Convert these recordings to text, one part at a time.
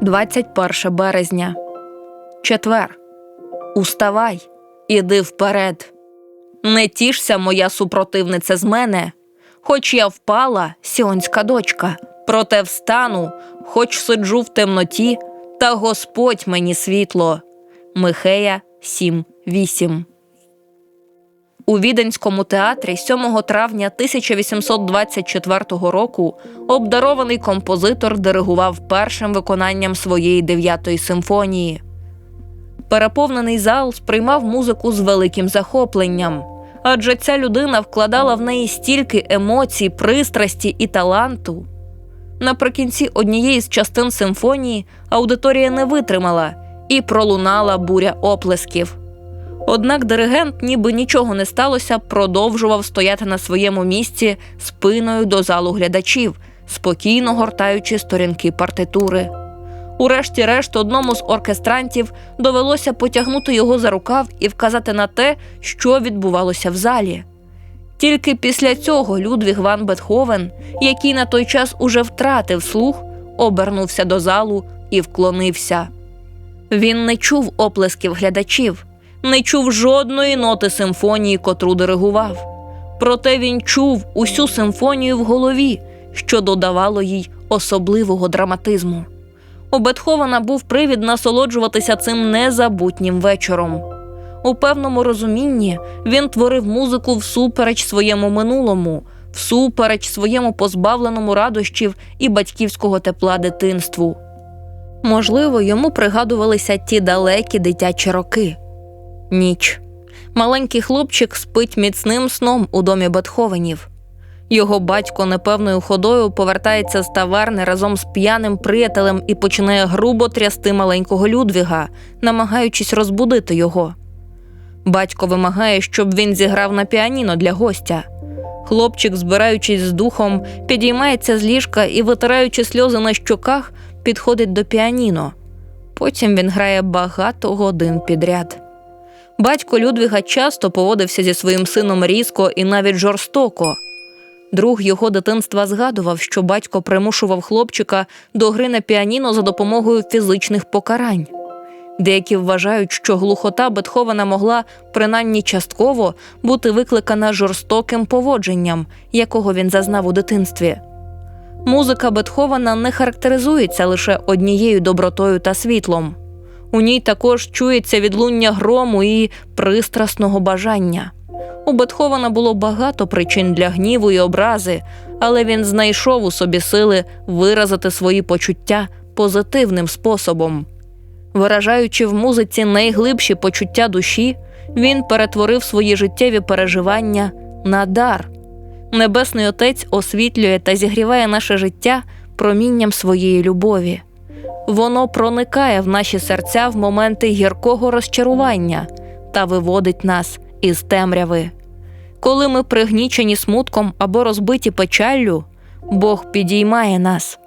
21 березня. Четвер. Уставай, іди вперед. Не тішся, моя супротивниця з мене, хоч я впала, сіонська дочка, проте встану, хоч сиджу в темноті, та Господь мені світло. Михея 7.8 у Віденському театрі 7 травня 1824 року обдарований композитор диригував першим виконанням своєї дев'ятої симфонії. Переповнений зал сприймав музику з великим захопленням, адже ця людина вкладала в неї стільки емоцій, пристрасті і таланту. Наприкінці однієї з частин симфонії аудиторія не витримала і пролунала буря оплесків. Однак диригент, ніби нічого не сталося, продовжував стояти на своєму місці спиною до залу глядачів, спокійно гортаючи сторінки партитури. Урешті-решт, одному з оркестрантів довелося потягнути його за рукав і вказати на те, що відбувалося в залі. Тільки після цього Людвіг Ван Бетховен, який на той час уже втратив слух, обернувся до залу і вклонився. Він не чув оплесків глядачів не чув жодної ноти симфонії, котру диригував. Проте він чув усю симфонію в голові, що додавало їй особливого драматизму. У Бетховена був привід насолоджуватися цим незабутнім вечором. У певному розумінні він творив музику всупереч своєму минулому, всупереч своєму позбавленому радощів і батьківського тепла дитинству. Можливо, йому пригадувалися ті далекі дитячі роки. Ніч. Маленький хлопчик спить міцним сном у домі Бетховенів. Його батько непевною ходою повертається з таверни разом з п'яним приятелем і починає грубо трясти маленького Людвіга, намагаючись розбудити його. Батько вимагає, щоб він зіграв на піаніно для гостя. Хлопчик, збираючись з духом, підіймається з ліжка і, витираючи сльози на щоках, підходить до піаніно. Потім він грає багато годин підряд. Батько Людвіга часто поводився зі своїм сином різко і навіть жорстоко. Друг його дитинства згадував, що батько примушував хлопчика до гри на піаніно за допомогою фізичних покарань. Деякі вважають, що глухота Бетховена могла, принаймні частково, бути викликана жорстоким поводженням, якого він зазнав у дитинстві. Музика Бетховена не характеризується лише однією добротою та світлом. У ній також чується відлуння грому і пристрасного бажання. У Бетховена було багато причин для гніву і образи, але він знайшов у собі сили виразити свої почуття позитивним способом. Виражаючи в музиці найглибші почуття душі, він перетворив свої життєві переживання на дар. Небесний Отець освітлює та зігріває наше життя промінням своєї любові воно проникає в наші серця в моменти гіркого розчарування та виводить нас із темряви. Коли ми пригнічені смутком або розбиті печаллю, Бог підіймає нас,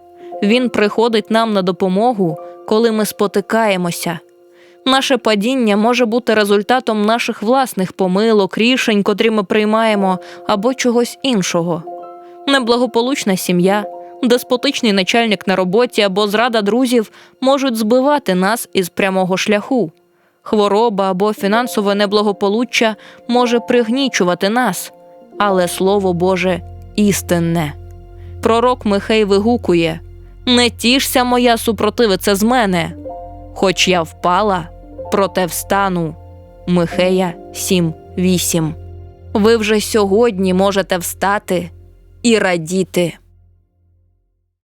Він приходить нам на допомогу, коли ми спотикаємося. Наше падіння може бути результатом наших власних помилок, рішень, котрі ми приймаємо, або чогось іншого. Неблагополучна сім'я, деспотичний начальник на роботі або зрада друзів можуть збивати нас із прямого шляху. Хвороба або фінансове неблагополуччя може пригнічувати нас, але Слово Боже істинне. Пророк Михей вигукує Не тішся, моя супротивиця з мене, хоч я впала, проте встану. Михея 7.8 Ви вже сьогодні можете встати і радіти.